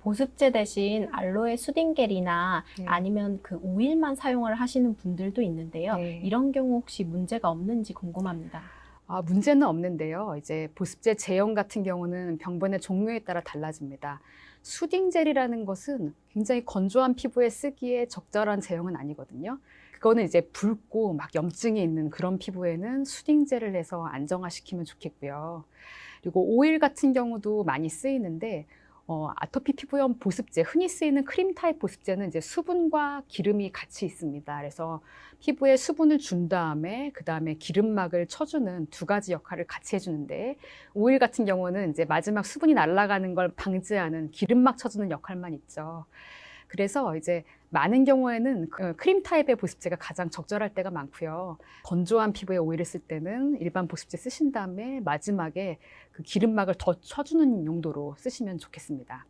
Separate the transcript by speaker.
Speaker 1: 보습제 대신 알로에 수딩겔이나
Speaker 2: 네.
Speaker 1: 아니면 그 오일만 사용을 하시는 분들도 있는데요.
Speaker 2: 네.
Speaker 1: 이런 경우 혹시 문제가 없는지 궁금합니다.
Speaker 2: 아, 문제는 없는데요. 이제 보습제 제형 같은 경우는 병변의 종류에 따라 달라집니다. 수딩젤이라는 것은 굉장히 건조한 피부에 쓰기에 적절한 제형은 아니거든요. 그거는 이제 붉고 막 염증이 있는 그런 피부에는 수딩젤을 해서 안정화시키면 좋겠고요. 그리고 오일 같은 경우도 많이 쓰이는데 어, 아토피 피부염 보습제, 흔히 쓰이는 크림 타입 보습제는 이제 수분과 기름이 같이 있습니다. 그래서 피부에 수분을 준 다음에 그 다음에 기름막을 쳐주는 두 가지 역할을 같이 해주는데 오일 같은 경우는 이제 마지막 수분이 날아가는 걸 방지하는 기름막 쳐주는 역할만 있죠. 그래서 이제 많은 경우에는 그 크림 타입의 보습제가 가장 적절할 때가 많고요. 건조한 피부에 오일을 쓸 때는 일반 보습제 쓰신 다음에 마지막에 그 기름막을 더 쳐주는 용도로 쓰시면 좋겠습니다.